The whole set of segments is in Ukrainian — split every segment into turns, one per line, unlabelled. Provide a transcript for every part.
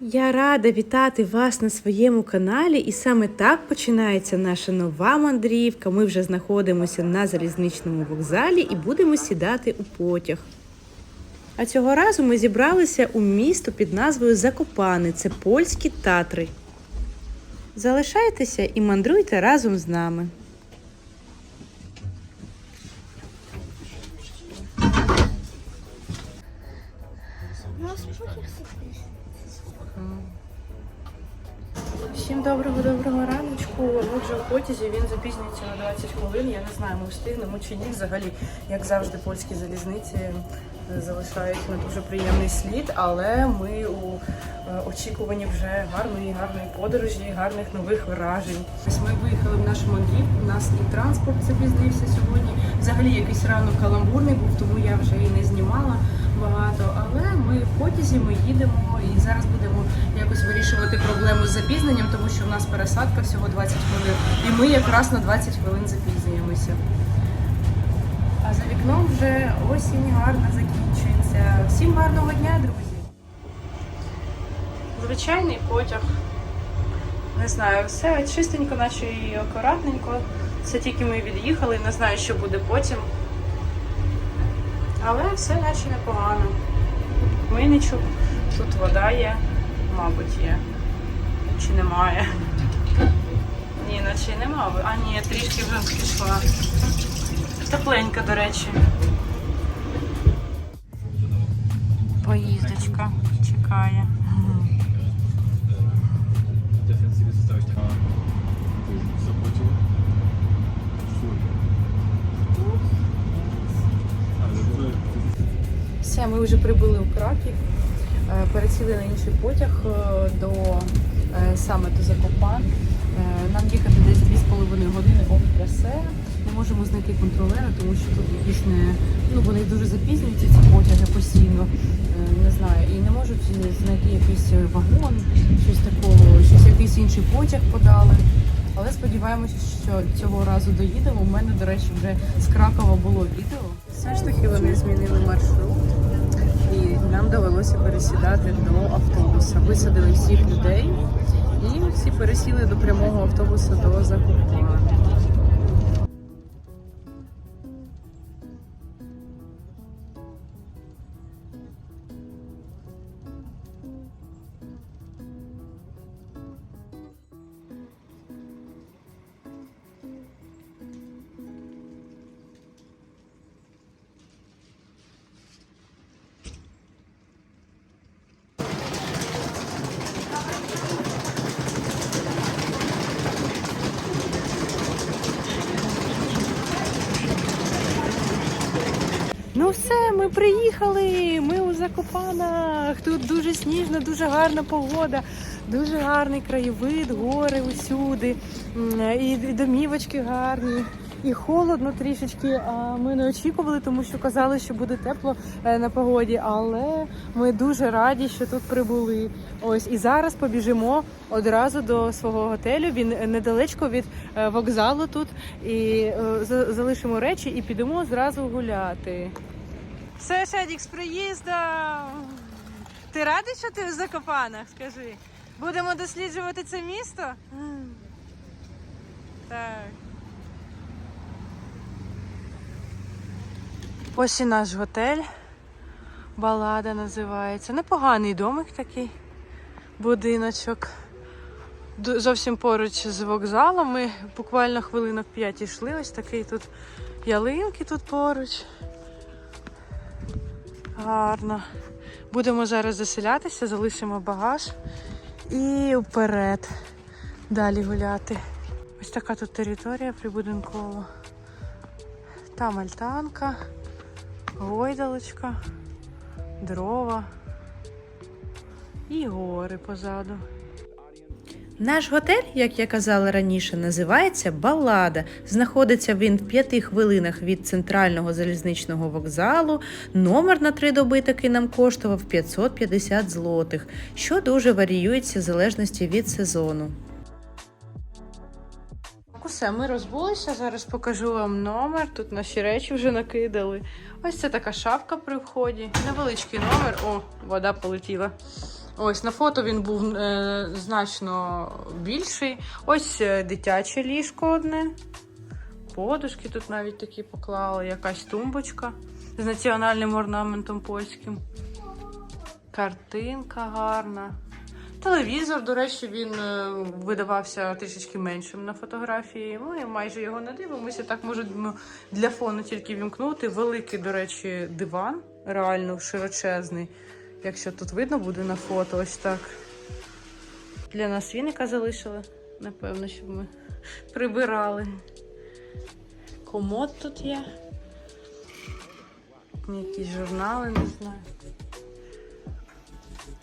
Я рада вітати вас на своєму каналі, і саме так починається наша нова мандрівка. Ми вже знаходимося на залізничному вокзалі і будемо сідати у потяг. А цього разу ми зібралися у місто під назвою Закопане. Це польські татри. Залишайтеся і мандруйте разом з нами. Всім доброго доброго раночку. Ми вже в потязі. Він запізнюється на 20 хвилин. Я не знаю, ми встигнемо чи ні. Взагалі, як завжди, польські залізниці е, залишають не дуже приємний слід, але ми у е, очікуванні вже гарної, гарної подорожі, гарних нових вражень. Ось ми виїхали в нашу мандрівку. У нас і транспорт запізнився сьогодні. Взагалі якийсь ранок каламбурний був, тому я вже і не знімала багато. Але ми в потязі, ми їдемо і зараз будемо якось вирішувати проблему з запізненням, тому що в нас пересадка всього 20 хвилин, і ми якраз на 20 хвилин запізнюємося. А за вікном вже осінь гарно закінчується. Всім гарного дня, друзі! Звичайний потяг. Не знаю, все чистенько, наче і акуратненько. Це тільки ми від'їхали, не знаю, що буде потім. Але все наче непогано. Мийничок, тут вода є, мабуть, є. Чи немає? Ні, наче нема. А ні, трішки вже пішла. Тепленька, до речі. Поїздочка чекає.
defensywie zostałeś
Все, ми вже прибули у Краків, е, пересіли на інший потяг е, до е, саме до Закопан. Нам їхати десь 2,5 години об трасе. Ми можемо знайти контролера, тому що тут якісь не ну вони дуже запізнюються ці потяги постійно. Не знаю, і не можуть знайти якийсь вагон, щось такого, щось якийсь інший потяг подали. Але сподіваємося, що цього разу доїдемо. У мене, до речі, вже з Кракова було відео. Все ж таки вони змінили маршрут, нам довелося пересідати до автобуса. Висадили всіх людей, і всі пересіли до прямого автобуса до Закупана. Дуже дуже гарна погода, дуже гарний краєвид, гори усюди, і домівочки гарні. І холодно трішечки, а ми не очікували, тому що казали, що буде тепло е, на погоді. Але ми дуже раді, що тут прибули. Ось і зараз побіжимо одразу до свого готелю. Він недалечко від е, вокзалу тут. І е, за- залишимо речі і підемо зразу гуляти. Все, Шедік, з приїздом! Ти радий, що ти в Закопанах? Скажи. Будемо досліджувати це місто? Так. Ось і наш готель. Балада називається. Непоганий домик такий. Будиночок. Зовсім поруч з вокзалом. Ми буквально хвилинок 5 йшли. Ось такий тут ялинки тут поруч. Гарно. Будемо зараз заселятися, залишимо багаж і вперед. Далі гуляти. Ось така тут територія прибудинкова. Там альтанка, гойдалочка, дрова і гори позаду. Наш готель, як я казала раніше, називається Балада. Знаходиться він в п'яти хвилинах від центрального залізничного вокзалу. Номер на три доби таки нам коштував 550 злотих, що дуже варіюється в залежності від сезону. Усе, ми розбулися. Зараз покажу вам номер. Тут наші речі вже накидали. Ось це така шафка при вході. Невеличкий номер. О, вода полетіла. Ось на фото він був е, значно більший. Ось е, дитяче ліжко одне. Подушки тут навіть такі поклали, якась тумбочка з національним орнаментом польським. Картинка гарна. Телевізор, до речі, він е, видавався трішечки меншим на фотографії. Ми майже його не дивимося. Так можемо для фону тільки вімкнути. Великий, до речі, диван, реально широчезний. Якщо тут видно буде на фото, ось так. Для нас віника залишили. Напевно, щоб ми прибирали. Комод тут є. Якісь журнали, не знаю.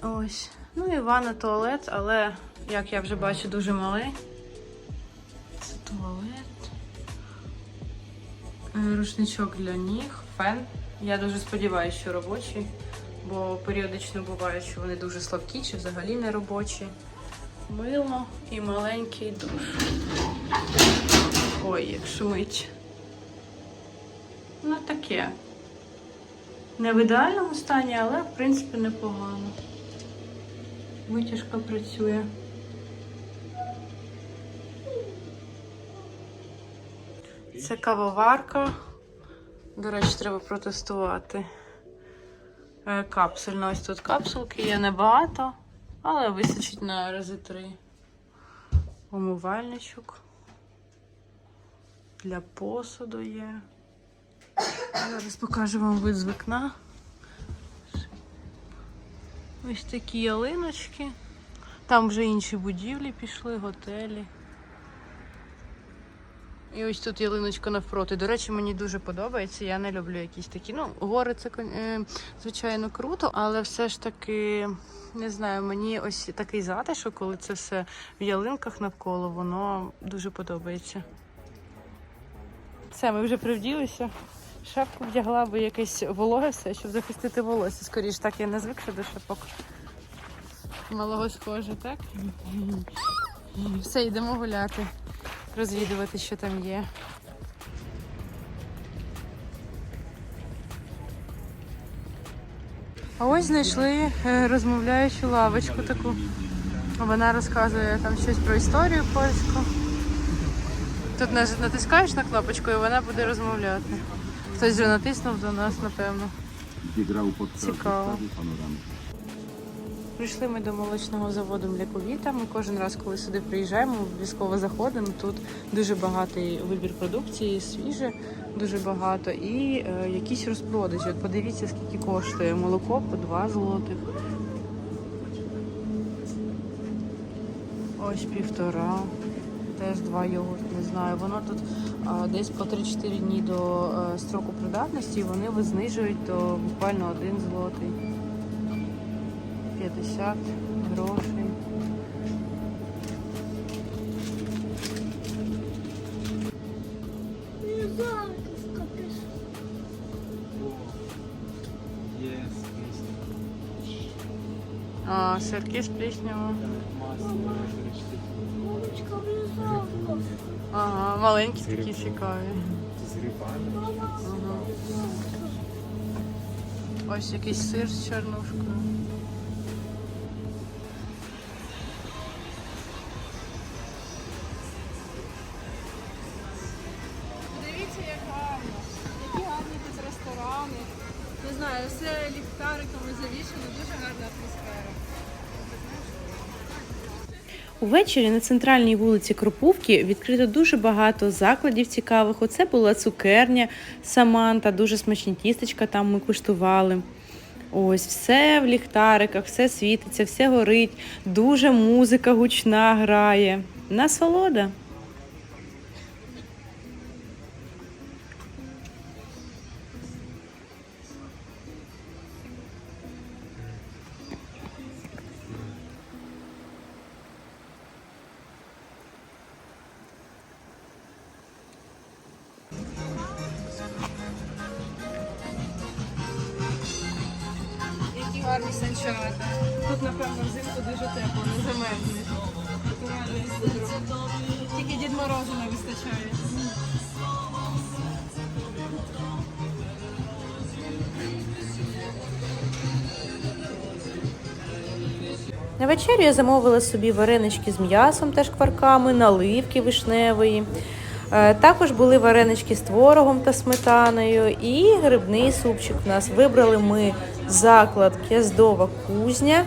Ось. Ну і ванна, туалет, але, як я вже бачу, дуже малий. Це туалет. Е, Рушничок для ніг, фен. Я дуже сподіваюся, що робочий, бо періодично буває, що вони дуже слабкі чи взагалі не робочі. Мило і маленький душ. Ой, як шумить. Ну таке. Не в ідеальному стані, але в принципі непогано. Витяжка працює. Це кавоварка. До речі, треба протестувати. Е, Капсульна. Ось тут капсулки є небагато, але вистачить на рази три. Умивальничок. Для посуду є. Зараз покажу вам вид з вікна. Ось такі ялиночки. Там вже інші будівлі пішли, готелі. І ось тут ялиночка навпроти. До речі, мені дуже подобається. Я не люблю якісь такі. Ну, гори це е, звичайно круто, але все ж таки, не знаю, мені ось такий затишок, коли це все в ялинках навколо, воно дуже подобається. Все, ми вже привділися. Шапку вдягла, бо якесь вологе все, щоб захистити волосся. Скоріше так я не звикша до шапок. Малого схоже, так? Все, йдемо гуляти, розвідувати, що там є. А ось знайшли е, розмовляючу лавочку таку. Вона розказує там щось про історію польську. Тут натискаєш на кнопочку і вона буде розмовляти. Хтось вже натиснув до нас, напевно.
gdzie
Прийшли ми до молочного заводу Млековіта. Ми кожен раз, коли сюди приїжджаємо, обов'язково заходимо. Тут дуже багатий вибір продукції, свіже, дуже багато. І е, якісь розпродажі. От подивіться, скільки коштує молоко по 2 злотих. Ось півтора. Теж два йогурт, не знаю. Воно тут а, десь по 3-4 дні до е, строку придатності, і вони знижують до буквально 1 злотий. 50 грошей.
Jest.
А, з пліснявою.
Masło, reszty.
Ага, маленькі такі цікаві.
Zrywane.
Ага. Ось якийсь сир з чорнушкою.
Увечері на центральній вулиці Кропувки відкрито дуже багато закладів цікавих. Оце була цукерня Саманта, дуже смачні тістечка там ми куштували. Ось все в ліхтариках, все світиться, все горить, дуже музика гучна грає. Насолода.
Вечерю я замовила собі варенички з м'ясом та шкварками, наливки вишневої. Е, Також були варенички з творогом та сметаною і грибний супчик. У нас вибрали ми заклад К'яздова кузня.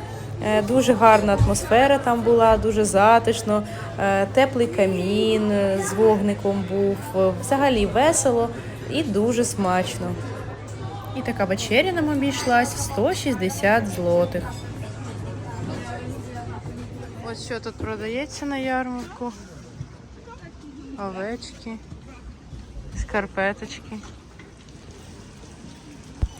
Е, Дуже гарна атмосфера там була, дуже затишно, Е, теплий камін з вогником був. Взагалі весело і дуже смачно. І така вечеря нам обійшлась в 160 злотих. Ось що тут продається на ярмарку. Овечки, шкарпеточки.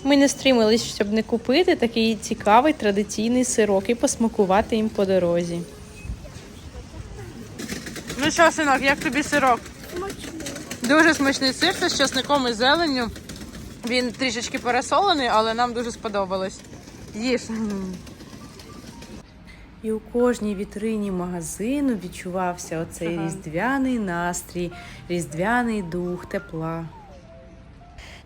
Ми не стримались, щоб не купити такий цікавий традиційний сирок і посмакувати їм по дорозі. Ну що, синок, як тобі сирок? Смачний. Дуже смачний сир, це з часником і зеленню. Він трішечки пересолений, але нам дуже сподобалось. Їж. І у кожній вітрині магазину відчувався оцей
Ага.
різдвяний настрій, різдвяний дух тепла.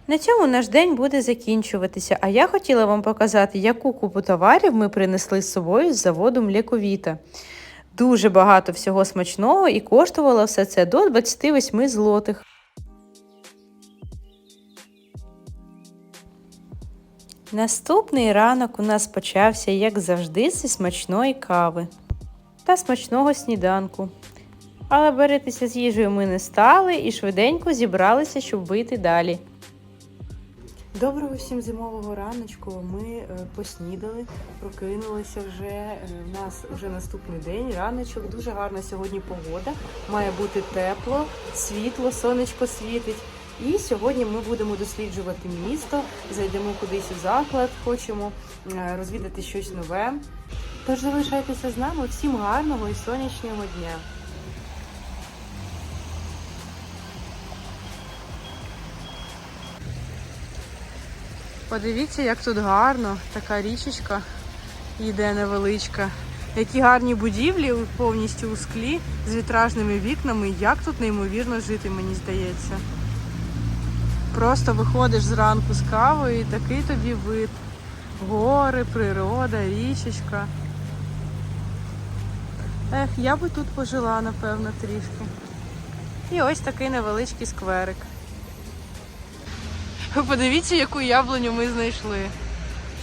На цьому наш день буде закінчуватися, а я хотіла вам показати, яку купу товарів ми принесли з собою з заводу Млековіта. Дуже багато всього смачного і коштувало все це до 28 злотих. Наступний ранок у нас почався, як завжди, зі смачної кави та смачного сніданку. Але боротися з їжею ми не стали і швиденько зібралися, щоб вийти далі. Доброго всім зимового раночку. Ми е, поснідали, прокинулися вже. Е, У нас вже наступний день, раночок. Дуже гарна сьогодні погода. Має бути тепло, світло, сонечко світить. І сьогодні ми будемо досліджувати місто, зайдемо кудись у заклад, хочемо е, розвідати щось нове. Тож залишайтеся з нами. Всім гарного і сонячного дня. Подивіться, як тут гарно, така річечка йде невеличка. Які гарні будівлі повністю у склі з вітражними вікнами. Як тут неймовірно жити, мені здається. Просто виходиш зранку з кавою і такий тобі вид. Гори, природа, річечка. Ех, я би тут пожила, напевно, трішки. І ось такий невеличкий скверик. Ви подивіться, яку яблуню ми знайшли.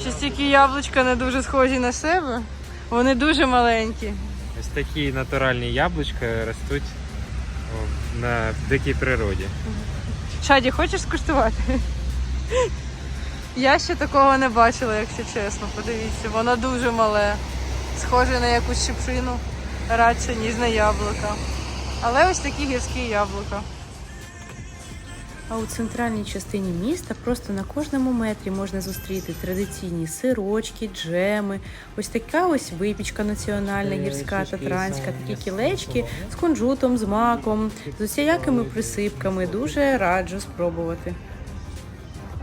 Щось ті яблучка не дуже схожі на себе. Вони дуже маленькі.
Ось такі натуральні яблучка ростуть на дикій природі.
Шаді, хочеш скуштувати? Я ще такого не бачила, якщо чесно. Подивіться, воно дуже мале. Схоже на якусь щепшину радше, ніж на яблука. Але ось такі гірські яблука. А у центральній частині міста просто на кожному метрі можна зустріти традиційні сирочки, джеми, ось така ось випічка національна, гірська татранська, такі кілечки з кунжутом, з маком, з усілякими присипками. Дуже раджу спробувати.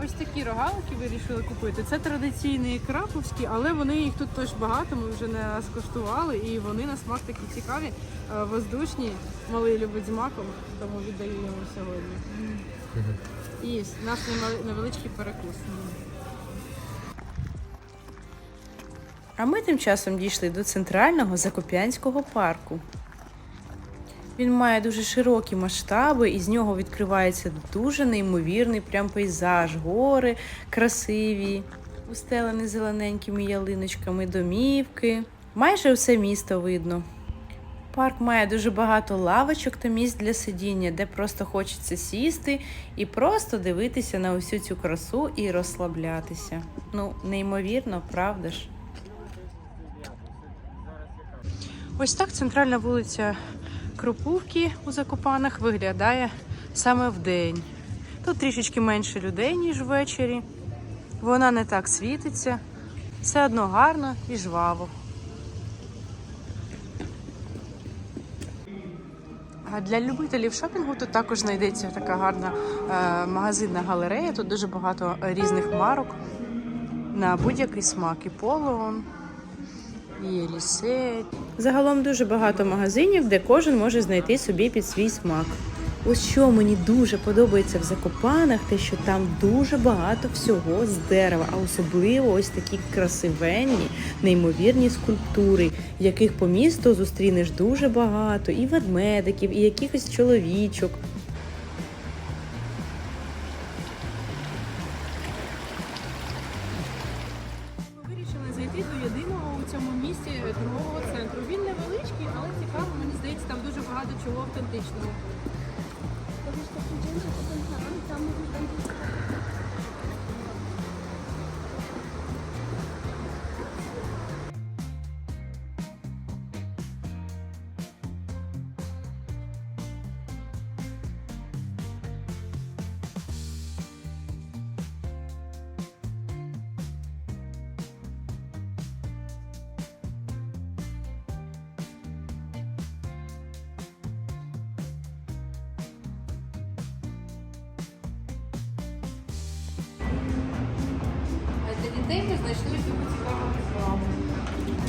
Ось такі рогалики вирішили купити. Це традиційні краковські, але вони їх тут теж багато. Ми вже не скуштували, і вони на смак такі цікаві, е, воздушні. Малий любить з маком, тому віддаю йому сьогодні. І наш немали- невеличкий перекус. А ми тим часом дійшли до центрального Закоп'янського парку. Він має дуже широкі масштаби, і з нього відкривається дуже неймовірний прям пейзаж, гори красиві, устелені зелененькими ялиночками, домівки. Майже все місто видно. Парк має дуже багато лавочок та місць для сидіння, де просто хочеться сісти і просто дивитися на усю цю красу і розслаблятися. Ну, неймовірно, правда ж? Ось так центральна вулиця Кропувки у Закопанах виглядає саме в день. Тут трішечки менше людей, ніж ввечері. Вона не так світиться, все одно гарно і жваво. Для любителів шопінгу тут також знайдеться така гарна е, магазинна галерея. Тут дуже багато різних марок на будь-який смак. І полон, і лісе. Загалом дуже багато магазинів, де кожен може знайти собі під свій смак.
Ось що мені дуже подобається в Закопанах, те, що там дуже багато всього з дерева, а особливо ось такі красивенні, неймовірні скульптури, яких по місту зустрінеш дуже багато, і ведмедиків, і якихось чоловічок.
Знайшли таку цікаву рекламу.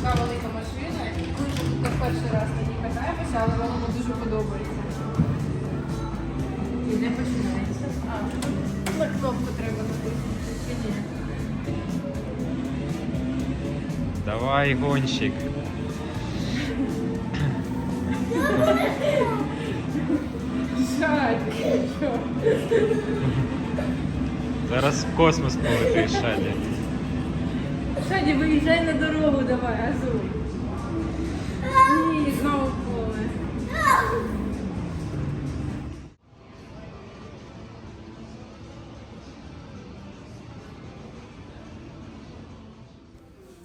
Така велика машина. і Ми вже тут не перший раз на ній катаємося, але вона дуже подобається. І не починається. А, на кнопку треба натиснути. Чи ні?
Давай, гонщик.
Шаді, що?
Зараз в космос полетиш, Шаді.
Шаді, виїжджай на дорогу, давай, Азу. Ні, знову поле.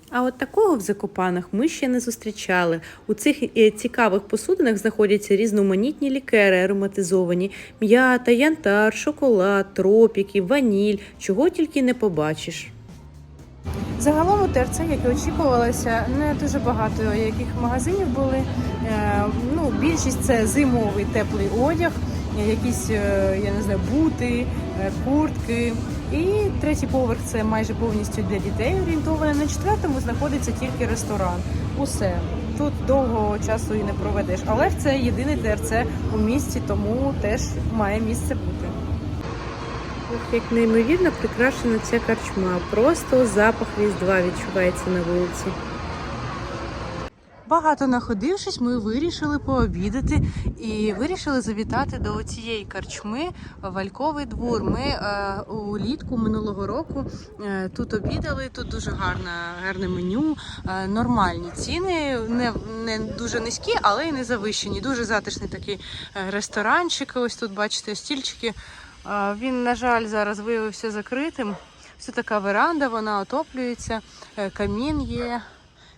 А от такого в Закопанах ми ще не зустрічали. У цих е, цікавих посудинах знаходяться різноманітні лікери ароматизовані, м'ята, янтар, шоколад, тропіки, ваніль, чого тільки не побачиш.
Загалом у ТРЦ, як і очікувалося, не дуже багато яких магазинів були. Е, Ну, більшість це зимовий теплий одяг, якісь, е, я не знаю, бути, е, куртки. І третій поверх це майже повністю для дітей орієнтований. На четвертому знаходиться тільки ресторан. Усе. Тут довго часу і не проведеш. Але це єдиний ТРЦ у місті, тому теж має місце бути.
Як неймовірно прикрашена ця карчма. Просто запах різдва відчувається на вулиці.
Багато находившись, ми вирішили пообідати і вирішили завітати до цієї карчми Вальковий двор. Ми е, улітку минулого року е, тут обідали. Тут дуже гарне, гарне меню, е, нормальні ціни, не, не дуже низькі, але й не завищені. Дуже затишний такий е, ресторанчик. Ось тут бачите стільчики. Він, на жаль, зараз виявився закритим. Це така веранда, вона отоплюється, е, камін є.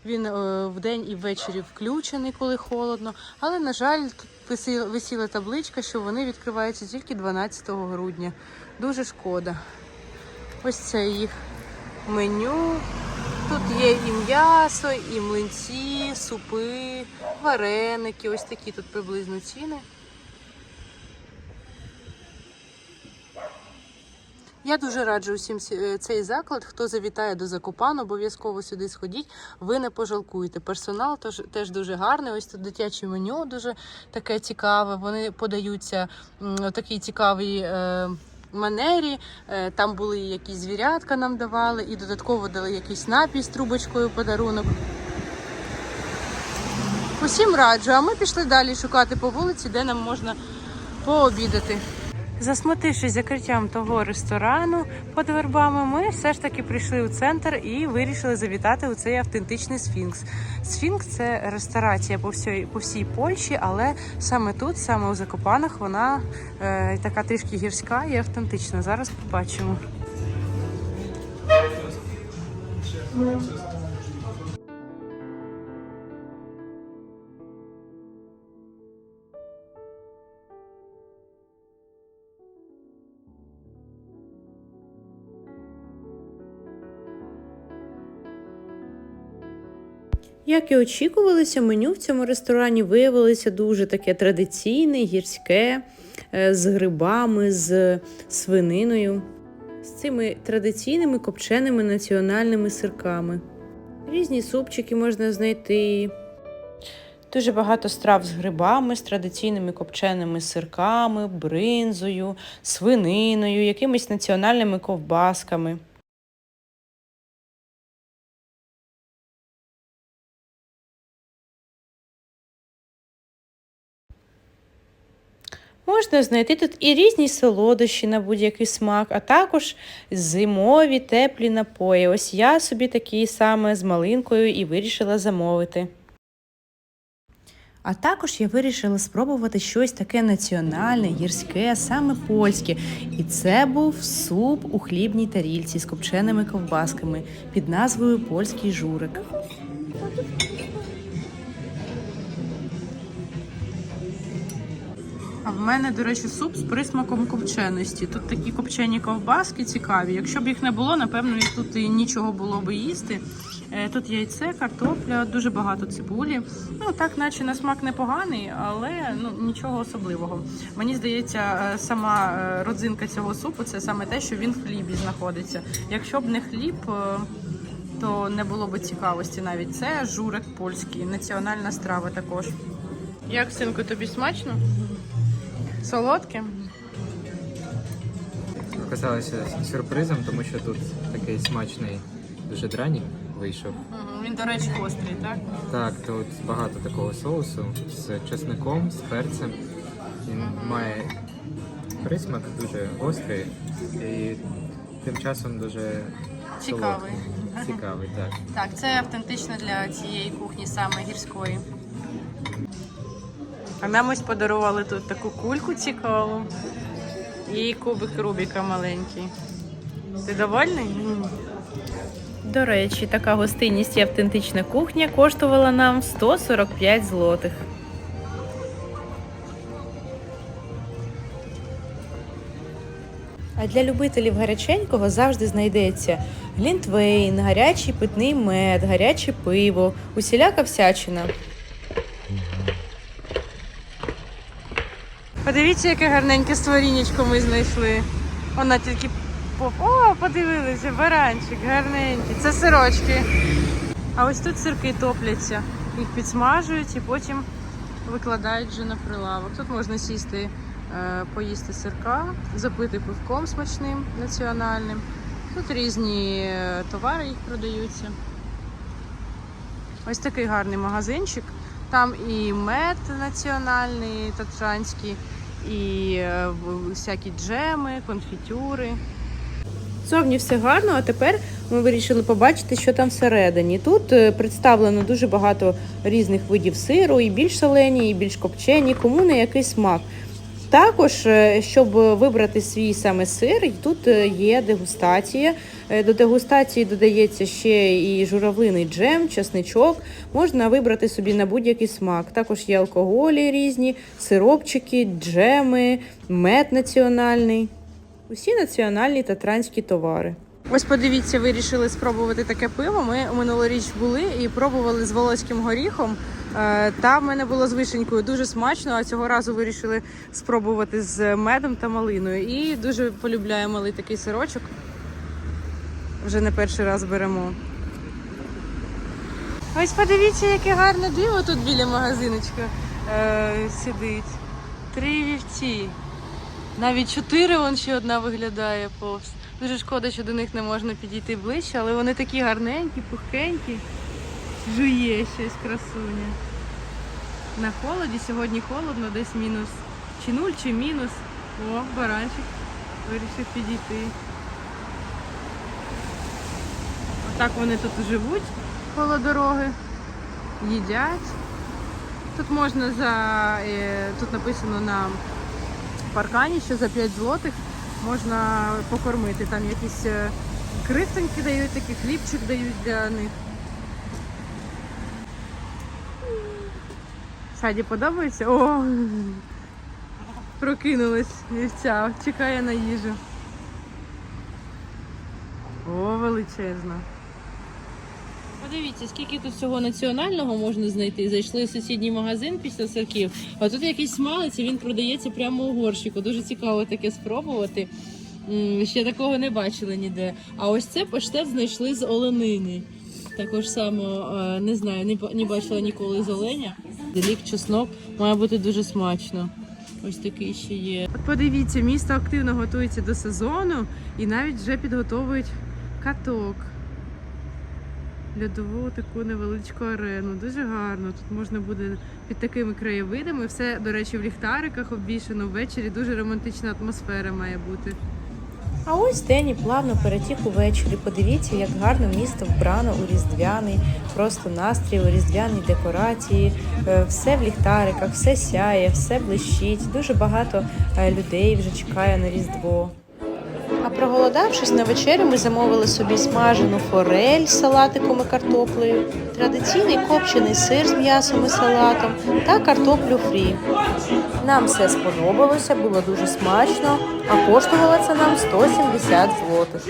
Він е, вдень і ввечері включений, коли холодно. Але, на жаль, тут висіла табличка, що вони відкриваються тільки 12 грудня. Дуже шкода. Ось це їх меню. Тут є і м'ясо, і млинці, супи, вареники. Ось такі тут приблизно ціни. Я дуже раджу усім е, цей заклад. Хто завітає до Закопан, обов'язково сюди сходіть. Ви не пожалкуєте. Персонал теж, теж дуже гарний. Ось тут дитяче меню дуже таке цікаве. Вони подаються у такій цікавій. Е, Манері, Е, там були якісь звірятка нам давали, і додатково дали якийсь напій з трубочкою подарунок. Усім раджу, а ми пішли далі шукати по вулиці, де нам можна пообідати. Засмутившись закриттям того ресторану під вербами, ми все ж таки прийшли у центр і вирішили завітати у цей автентичний сфінкс. Сфінкс це ресторація по всій, по всій Польщі, але саме тут, саме у Закопанах, вона е, така трішки гірська і автентична. Зараз побачимо.
Як і очікувалося, меню в цьому ресторані виявилося дуже таке традиційне, гірське, е, з грибами, з свининою, з цими традиційними копченими національними сирками. Різні супчики можна знайти.
Дуже багато страв з грибами, з традиційними копченими сирками, бринзою, свининою, якимись національними ковбасками. Можна знайти тут і різні солодощі на будь-який смак, а також зимові теплі напої. Ось я собі такі саме з малинкою і вирішила замовити. А також я вирішила спробувати щось таке національне, гірське, саме польське. І це був суп у хлібній тарільці з копченими ковбасками під назвою Польський журик. А в мене, до речі, суп з присмаком копченості. Тут такі копчені ковбаски цікаві. Якщо б їх не було, напевно, і тут і нічого було би їсти. Е, Тут яйце, картопля, дуже багато цибулі. Ну так, наче на смак непоганий, але ну нічого особливого. Мені здається, е, сама е, родзинка цього супу це саме те, що він в хлібі знаходиться. Якщо б не хліб, то не було б цікавості навіть. Це журик польський, національна страва також. Як синку, тобі смачно? Солодке?
Оказалося сюрпризом, тому що тут такий смачний дуже дранік вийшов.
Він, до речі, гострий, так?
Так, тут багато такого соусу з чесником, з перцем. Він має присмак дуже гострий і тим часом дуже
Цікавий.
солодкий. Цікавий, так.
Так, це автентично для цієї кухні, саме гірської. А нам ось подарували тут таку кульку цікаву і кубик Рубіка маленький. Ти довольний?
До речі, така гостинність і автентична кухня коштувала нам 145 злотих. А для любителів гаряченького завжди знайдеться глінтвейн, гарячий питний мед, гаряче пиво, усіляка всячина.
Подивіться, яке гарненьке створіннячко ми знайшли. Вона тільки поп. О, подивилися, баранчик, гарненький. Це сирочки. А ось тут сирки топляться. Їх підсмажують і потім викладають вже на прилавок. Тут можна сісти, е, поїсти сирка, запити пивком смачним національним. Тут різні е, товари їх продаються. Ось такий гарний магазинчик. Там і мед національний, татранський, і е, всякі джеми, конфітюри.
Зовні все гарно, а тепер ми вирішили побачити, що там всередині. Тут е, представлено дуже багато різних видів сиру, і більш солені, і більш копчені, кому на який смак. Також, е, щоб вибрати свій саме сир, тут е, є дегустація. Е, До дегустації додається ще і журавлиний джем, чесничок. Можна вибрати собі на будь-який смак. Також є алкоголі різні, сиропчики, джеми, мед національний. Усі національні татранські товари.
Ось подивіться, вирішили спробувати таке пиво. Ми минулоріч були і пробували з волоським горіхом. Е, Та в мене було з вишенькою дуже смачно, а цього разу вирішили спробувати з медом та малиною. І дуже полюбляю малий такий сирочок. Вже не перший раз беремо. Ось подивіться, яке гарне диво тут біля магазиночка е, сидить. Три вівці. Навіть чотири вон ще одна виглядає повз. Дуже шкода, що до них не можна підійти ближче, але вони такі гарненькі, пухенькі. Жує щось красуня. На холоді, сьогодні холодно, десь мінус чи нуль, чи мінус. О, баранчик вирішив підійти. Отак вони тут живуть коло дороги, їдять. Тут можна за е, тут написано на паркані, що за 5 злотих можна покормити. Там якісь е, крихтоньки дають, такий хлібчик дають для них. Саді подобається? О! Прокинулась вівця, чекає на їжу. О, величезна.
Подивіться, скільки тут всього національного можна знайти. Зайшли в сусідній магазин після сирків, а тут якийсь смалець, і він продається прямо у горщику. Дуже цікаво таке спробувати. Ще такого не бачили ніде. А ось це паштет знайшли з оленини. Також само е, не знаю, не бачила ніколи з оленя.
Базилік, чеснок. Має бути дуже смачно. Ось такий ще є. От подивіться, місто активно готується до сезону і навіть вже підготовують каток. Льодову таку невеличку арену. Дуже гарно. Тут можна буде під такими краєвидами. Все, до речі, в ліхтариках обвішано ввечері. Дуже романтична атмосфера має бути.
А ось день плавно перетік увечері. Подивіться, як гарно місто вбрано у різдвяний, просто настрій, у різдвяній декорації, Е, все в ліхтариках, все сяє, все блищить. Дуже багато е, людей вже чекає на Різдво. А проголодавшись на вечерю, ми замовили собі смажену форель з салатиком і картоплею, традиційний копчений сир з м'ясом і салатом та картоплю фрі. Нам все сподобалося, було дуже смачно, а коштувала це нам 170 злотих.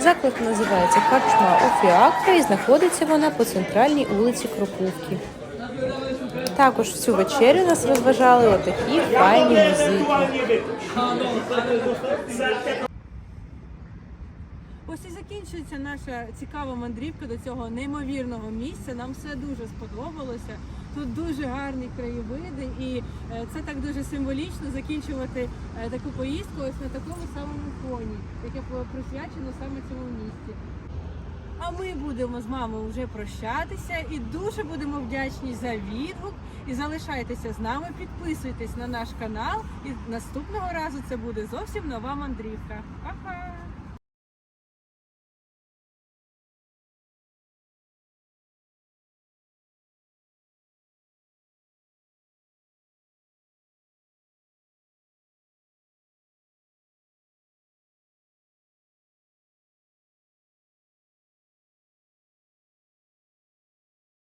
Заклад називається Карчма у Фіакра і знаходиться вона по центральній вулиці Кропивки. Також в цю вечерю нас розважали отакі файні музики.
Ось і закінчується наша цікава мандрівка до цього неймовірного місця. Нам все дуже сподобалося. Тут дуже гарні краєвиди, і е, це так дуже символічно закінчувати е, таку поїздку ось на такому самому фоні, яке присвячено саме цьому місці. А ми будемо з мамою вже прощатися і дуже будемо вдячні за відгук. І залишайтеся з нами, підписуйтесь на наш канал. І наступного разу це буде зовсім нова мандрівка. Па-па!